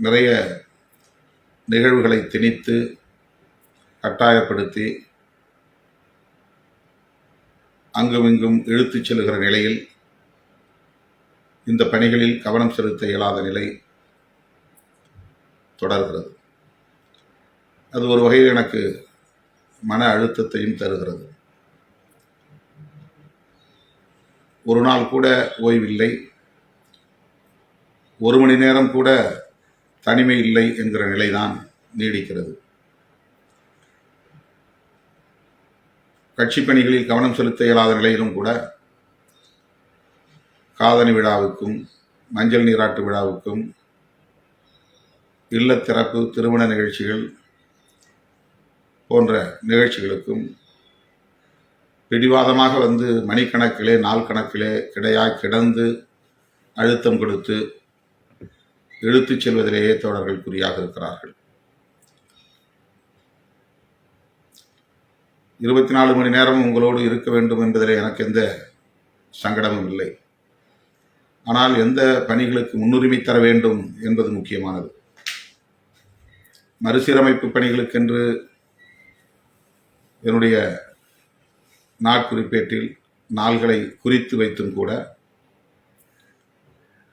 நிறைய நிகழ்வுகளை திணித்து கட்டாயப்படுத்தி அங்கும் இங்கும் இழுத்துச் செல்கிற நிலையில் இந்த பணிகளில் கவனம் செலுத்த இயலாத நிலை தொடர்கிறது. அது ஒரு வகையில் எனக்கு மன அழுத்தத்தையும் தருகிறது. ஒரு நாள் கூட ஓய்வில்லை. ஒரு மணி நேரம் கூட தனிமை இல்லை என்கிற நிலைதான் நீடிக்கிறது. கட்சி பணிகளில் கவனம் செலுத்த இயலாத நிலையிலும் கூட காதணி விழாவுக்கும் மஞ்சள் நீராட்டு விழாவுக்கும் இல்லத்திறப்பு திருமண நிகழ்ச்சிகள் போன்ற நிகழ்ச்சிகளுக்கும் பிடிவாதமாக வந்து மணிக்கணக்கிலே நாள் கணக்கிலே கிடையாய் கிடந்து அழுத்தம் கொடுத்து எடுத்துச் செல்வதிலேயே தோழர்கள் குறியாக இருக்கிறார்கள். இருபத்தி நாலு மணி நேரம் உங்களோடு இருக்க வேண்டும் என்பதில் எனக்கு எந்த சங்கடமும் இல்லை. ஆனால் எந்த பணிகளுக்கு முன்னுரிமை தர வேண்டும் என்பது முக்கியமானது. மறுசீரமைப்பு பணிகளுக்கென்று என்னுடைய நாட்குறிப்பேட்டில் நாள்களை குறித்து வைத்தும் கூட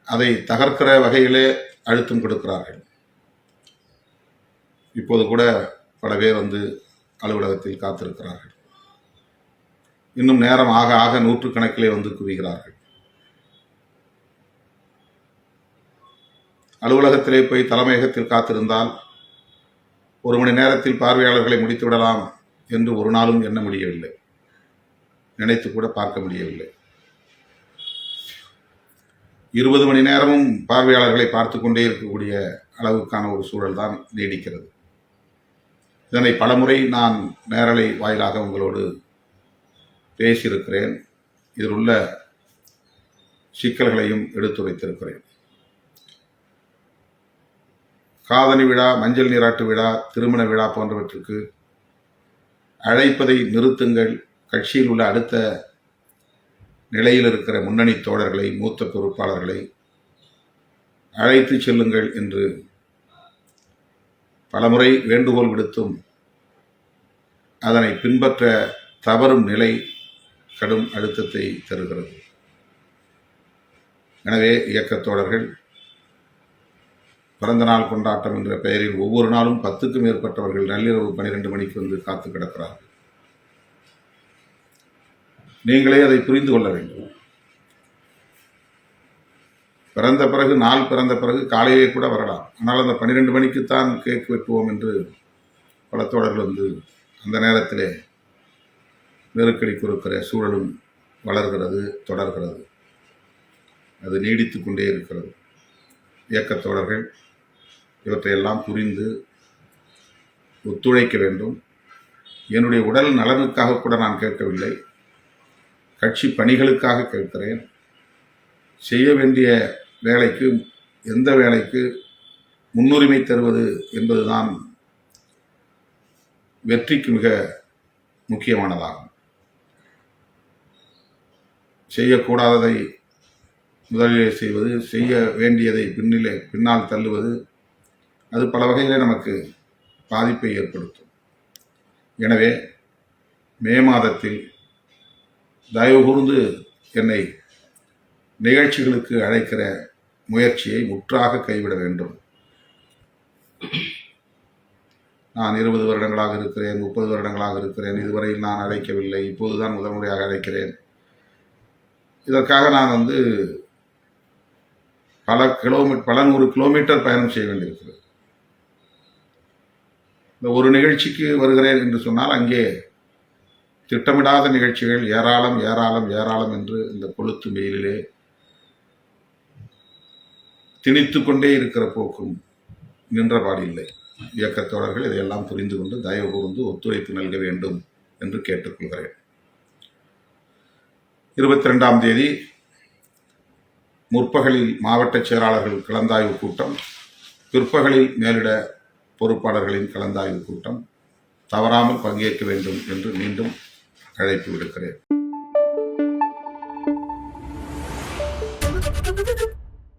அதை தகர்க்கிற வகையிலே அழுத்தம் கொடுக்கிறார்கள். இப்போது கூட பல பேர் வந்து அலுவலகத்தில் காத்திருக்கிறார்கள். இன்னும் நேரம் ஆக ஆக நூற்றுக்கணக்கிலே வந்து குவிகிறார்கள். அலுவலகத்திலே போய் தலைமையகத்தில் காத்திருந்தால் ஒரு மணி நேரத்தில் பார்வையாளர்களை முடித்துவிடலாம் என்று ஒரு நாளும் எண்ண முடியவில்லை. நினைத்து கூட பார்க்க முடியவில்லை. இருபது மணி நேரமும் பார்வையாளர்களை பார்த்து கொண்டே இருக்கக்கூடிய அளவுக்கான ஒரு சூழல் தான் நீடிக்கிறது. இதனை பலமுறை நான் நேரலை வாயிலாக உங்களோடு பேசியிருக்கிறேன். இதில் உள்ள சிக்கல்களையும் எடுத்துரைத்திருக்கிறேன். காதணி விழா மஞ்சள் நீராட்டு விழா திருமண விழா போன்றவற்றுக்கு அழைப்பதை நிறுத்துங்கள். கட்சியில் உள்ள அடுத்த நிலையில் இருக்கிற முன்னணி தோழர்களை மூத்த பொறுப்பாளர்களை அழைத்து செல்லுங்கள் என்று பலமுறை வேண்டுகோள் விடுத்தும் அதனை பின்பற்ற தவறும் நிலை கடும் அழுத்தத்தை தருகிறது. எனவே இயக்கத்தோழர்கள் தோழர்கள் பிறந்த நாள் கொண்டாட்டம் என்ற பெயரில் ஒவ்வொரு நாளும் பத்துக்கும் மேற்பட்டவர்கள் நள்ளிரவு பனிரெண்டு மணிக்கு வந்து காத்து கிடக்கிறார்கள். நீங்களே அதை புரிந்து கொள்ள வேண்டும். பிறந்த பிறகு நாள் பிறந்த பிறகு காலையிலே கூட வரலாம். ஆனால் அந்த பன்னிரெண்டு மணிக்குத்தான் கேக் வெட்டுவோம் என்று பல தோழர்கள் வந்து அந்த நேரத்திலே நெருக்கடி கொடுக்கிற சூழலும் வளர்கிறது தொடர்கிறது. அது நீடித்து கொண்டே இருக்கிறது. இயக்கத் தோழர்கள் இவற்றையெல்லாம் புரிந்து ஒத்துழைக்க வேண்டும். என்னுடைய உடல் நலனுக்காக கூட நான் கேட்கவில்லை. கட்சி பணிகளுக்காக கேட்கிறேன். செய்ய வேண்டிய வேலைக்கு எந்த வேலைக்கு முன்னுரிமை தருவது என்பதுதான் வெற்றிக்கு மிக முக்கியமானதாகும். செய்யக்கூடாததை முதலிலே செய்வது செய்ய வேண்டியதை பின்னிலே பின்னால் தள்ளுவது அது பல வகையிலே நமக்கு பாதிப்பை ஏற்படுத்தும். எனவே மே மாதத்தில் தயவு கூர்ந்து என்னை நிகழ்ச்சிகளுக்கு அழைக்கிற முயற்சியை முற்றாக கைவிட வேண்டும். நான் இருபது வருடங்களாக இருக்கிறேன் முப்பது வருடங்களாக இருக்கிறேன். இதுவரையில் நான் அழைக்கவில்லை. இப்போதுதான் முதல் முறையாக அழைக்கிறேன். இதற்காக நான் வந்து பல கிலோமீட்டர் பல நூறு கிலோமீட்டர் பயணம் செய்ய வேண்டியிருக்கிறது. இந்த ஒரு நிகழ்ச்சிக்கு வருகிறேன் என்று சொன்னால் அங்கே திட்டமிடாத நிகழ்ச்சிகள் ஏராளம் ஏராளம் ஏராளம் என்று இந்த கொளுத்து வெயிலிலே திணித்து கொண்டே இருக்கிற போக்கும் நின்றபாடு இல்லை. இயக்கத்தோழர்கள் இதையெல்லாம் புரிந்து கொண்டு தயவு கூர்ந்து ஒத்துழைப்பு நல்க வேண்டும் என்று கேட்டுக்கொள்கிறேன். இருபத்தி ரெண்டாம் தேதி முற்பகலில் மாவட்ட செயலாளர்கள் கலந்தாய்வு கூட்டம் பிற்பகலில் மேலிட பொறுப்பாளர்களின் கலந்தாய்வு கூட்டம் தவறாமல் பங்கேற்க வேண்டும் என்று மீண்டும் அழைப்பு விடுக்கிறேன்.